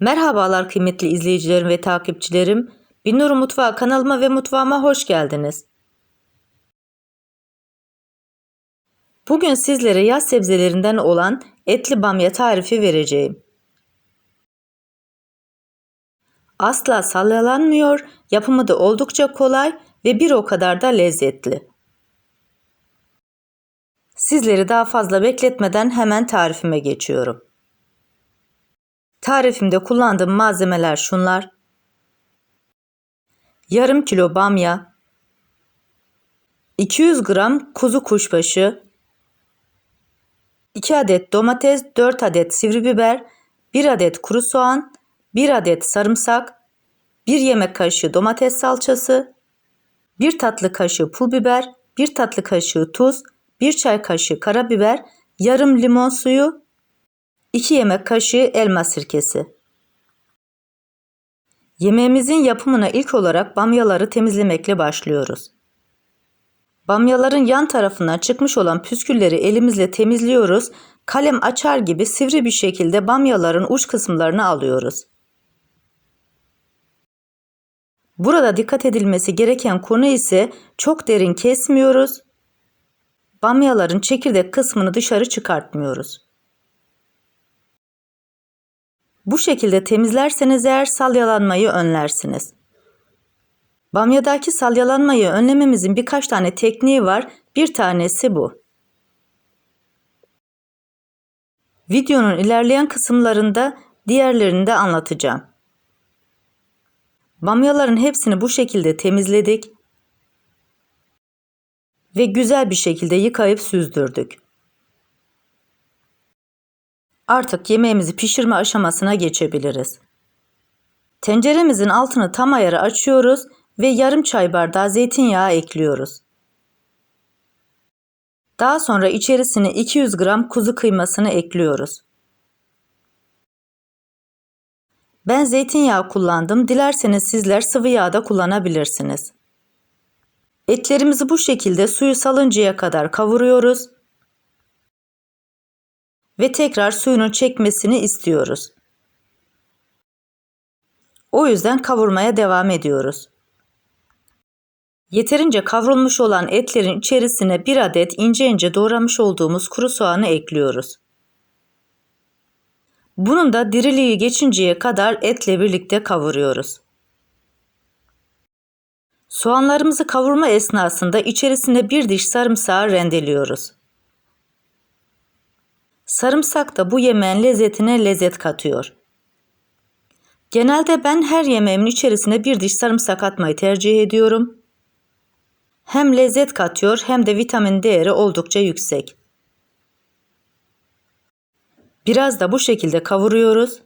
Merhabalar kıymetli izleyicilerim ve takipçilerim. Binnur Mutfağı kanalıma ve mutfağıma hoş geldiniz. Bugün sizlere yaz sebzelerinden olan etli bamya tarifi vereceğim. Asla sallalanmıyor, yapımı da oldukça kolay ve bir o kadar da lezzetli. Sizleri daha fazla bekletmeden hemen tarifime geçiyorum. Tarifimde kullandığım malzemeler şunlar. Yarım kilo bamya, 200 gram kuzu kuşbaşı, 2 adet domates, 4 adet sivri biber, 1 adet kuru soğan, 1 adet sarımsak, 1 yemek kaşığı domates salçası, 1 tatlı kaşığı pul biber, 1 tatlı kaşığı tuz, 1 çay kaşığı karabiber, yarım limon suyu, 2 yemek kaşığı elma sirkesi. Yemeğimizin yapımına ilk olarak bamyaları temizlemekle başlıyoruz. Bamyaların yan tarafından çıkmış olan püskülleri elimizle temizliyoruz. Kalem açar gibi sivri bir şekilde bamyaların uç kısımlarını alıyoruz. Burada dikkat edilmesi gereken konu ise çok derin kesmiyoruz. Bamyaların çekirdek kısmını dışarı çıkartmıyoruz. Bu şekilde temizlerseniz eğer salyalanmayı önlersiniz. Bamyadaki salyalanmayı önlememizin birkaç tane tekniği var. Bir tanesi bu. Videonun ilerleyen kısımlarında diğerlerini de anlatacağım. Bamyaların hepsini bu şekilde temizledik ve güzel bir şekilde yıkayıp süzdürdük. Artık yemeğimizi pişirme aşamasına geçebiliriz. Tenceremizin altını tam ayarı açıyoruz ve yarım çay bardağı zeytinyağı ekliyoruz. Daha sonra içerisine 200 gram kuzu kıymasını ekliyoruz. Ben zeytinyağı kullandım. Dilerseniz sizler sıvı yağ da kullanabilirsiniz. Etlerimizi bu şekilde suyu salıncaya kadar kavuruyoruz ve tekrar suyunu çekmesini istiyoruz. O yüzden kavurmaya devam ediyoruz. Yeterince kavrulmuş olan etlerin içerisine bir adet ince ince doğramış olduğumuz kuru soğanı ekliyoruz. Bunun da diriliği geçinceye kadar etle birlikte kavuruyoruz. Soğanlarımızı kavurma esnasında içerisine bir diş sarımsağı rendeliyoruz. Sarımsak da bu yemeğin lezzetine lezzet katıyor. Genelde ben her yemeğimin içerisine bir diş sarımsak atmayı tercih ediyorum. Hem lezzet katıyor hem de vitamin değeri oldukça yüksek. Biraz da bu şekilde kavuruyoruz.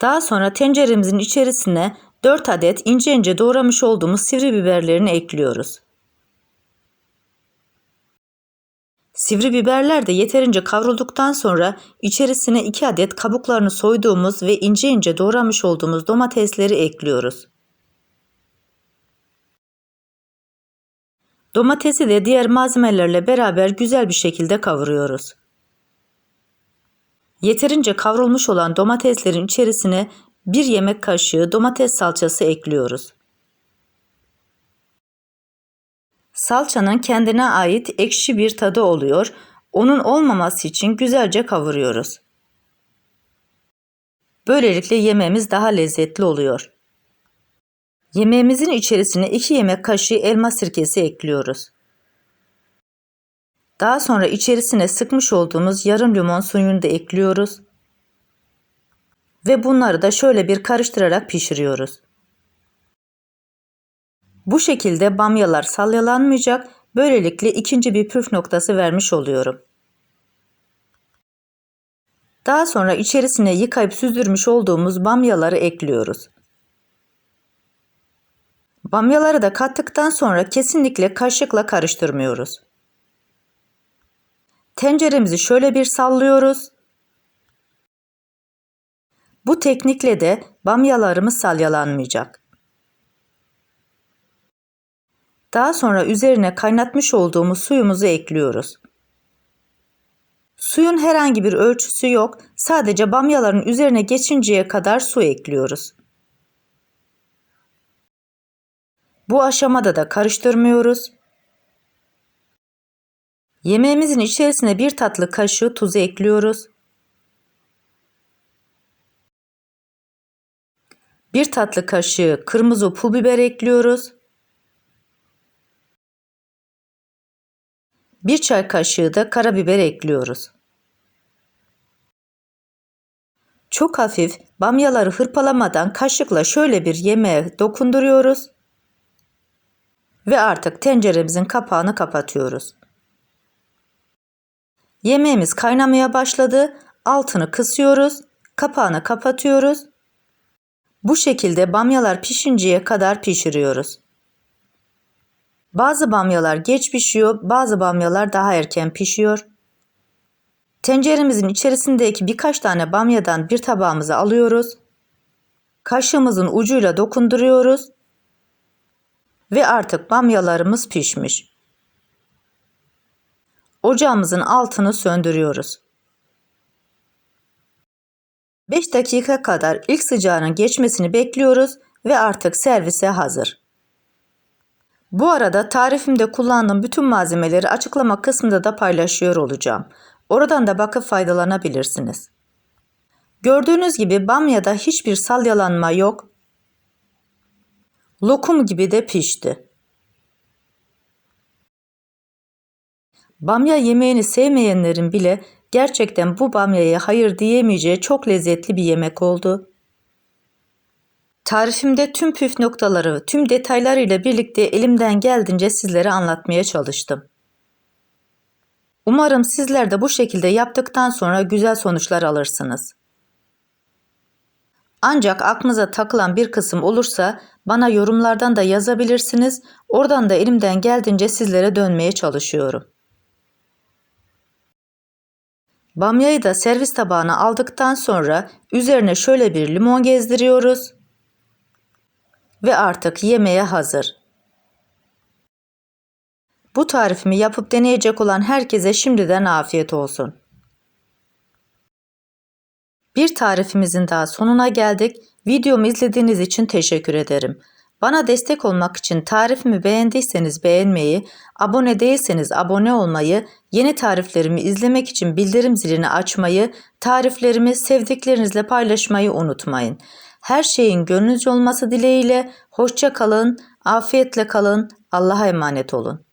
Daha sonra tenceremizin içerisine 4 adet ince ince doğramış olduğumuz sivri biberlerini ekliyoruz. Sivri biberler de yeterince kavrulduktan sonra içerisine 2 adet kabuklarını soyduğumuz ve ince ince doğramış olduğumuz domatesleri ekliyoruz. Domatesi de diğer malzemelerle beraber güzel bir şekilde kavuruyoruz. Yeterince kavrulmuş olan domateslerin içerisine 1 yemek kaşığı domates salçası ekliyoruz. Salçanın kendine ait ekşi bir tadı oluyor. Onun olmaması için güzelce kavuruyoruz. Böylelikle yemeğimiz daha lezzetli oluyor. Yemeğimizin içerisine 2 yemek kaşığı elma sirkesi ekliyoruz. Daha sonra içerisine sıkmış olduğumuz yarım limon suyunu da ekliyoruz. Ve bunları da şöyle bir karıştırarak pişiriyoruz. Bu şekilde bamyalar salyalanmayacak. Böylelikle ikinci bir püf noktası vermiş oluyorum. Daha sonra içerisine yıkayıp süzdürmüş olduğumuz bamyaları ekliyoruz. Bamyaları da kattıktan sonra kesinlikle kaşıkla karıştırmıyoruz. Tenceremizi şöyle bir sallıyoruz. Bu teknikle de bamyalarımız salyalanmayacak. Daha sonra üzerine kaynatmış olduğumuz suyumuzu ekliyoruz. Suyun herhangi bir ölçüsü yok. Sadece bamyaların üzerine geçinceye kadar su ekliyoruz. Bu aşamada da karıştırmıyoruz. Yemeğimizin içerisine bir tatlı kaşığı tuzu ekliyoruz. Bir tatlı kaşığı kırmızı pul biber ekliyoruz. Bir çay kaşığı da karabiber ekliyoruz. Çok hafif bamyaları hırpalamadan kaşıkla şöyle bir yemeğe dokunduruyoruz. Ve artık tenceremizin kapağını kapatıyoruz. Yemeğimiz kaynamaya başladı. Altını kısıyoruz. Kapağını kapatıyoruz. Bu şekilde bamyalar pişinceye kadar pişiriyoruz. Bazı bamyalar geç pişiyor, bazı bamyalar daha erken pişiyor. Tenceremizin içerisindeki birkaç tane bamyadan bir tabağımıza alıyoruz. Kaşığımızın ucuyla dokunduruyoruz. Ve artık bamyalarımız pişmiş. Ocağımızın altını söndürüyoruz. 5 dakika kadar ilk sıcağının geçmesini bekliyoruz ve artık servise hazır. Bu arada tarifimde kullandığım bütün malzemeleri açıklama kısmında da paylaşıyor olacağım. Oradan da bakıp faydalanabilirsiniz. Gördüğünüz gibi bamyada hiçbir salyalanma yok. Lokum gibi de pişti. Bamya yemeğini sevmeyenlerin bile gerçekten bu bamyaya hayır diyemeyeceği çok lezzetli bir yemek oldu. Tarifimde tüm püf noktaları, tüm detaylarıyla birlikte elimden geldiğince sizlere anlatmaya çalıştım. Umarım sizler de bu şekilde yaptıktan sonra güzel sonuçlar alırsınız. Ancak aklınıza takılan bir kısım olursa bana yorumlardan da yazabilirsiniz. Oradan da elimden geldiğince sizlere dönmeye çalışıyorum. Bamyayı da servis tabağına aldıktan sonra üzerine şöyle bir limon gezdiriyoruz. Ve artık yemeğe hazır. Bu tarifimi yapıp deneyecek olan herkese şimdiden afiyet olsun. Bir tarifimizin daha sonuna geldik. Videomu izlediğiniz için teşekkür ederim. Bana destek olmak için tarifimi beğendiyseniz beğenmeyi, abone değilseniz abone olmayı, yeni tariflerimi izlemek için bildirim zilini açmayı, tariflerimi sevdiklerinizle paylaşmayı unutmayın. Her şeyin gönlünüzce olması dileğiyle hoşça kalın, afiyetle kalın, Allah'a emanet olun.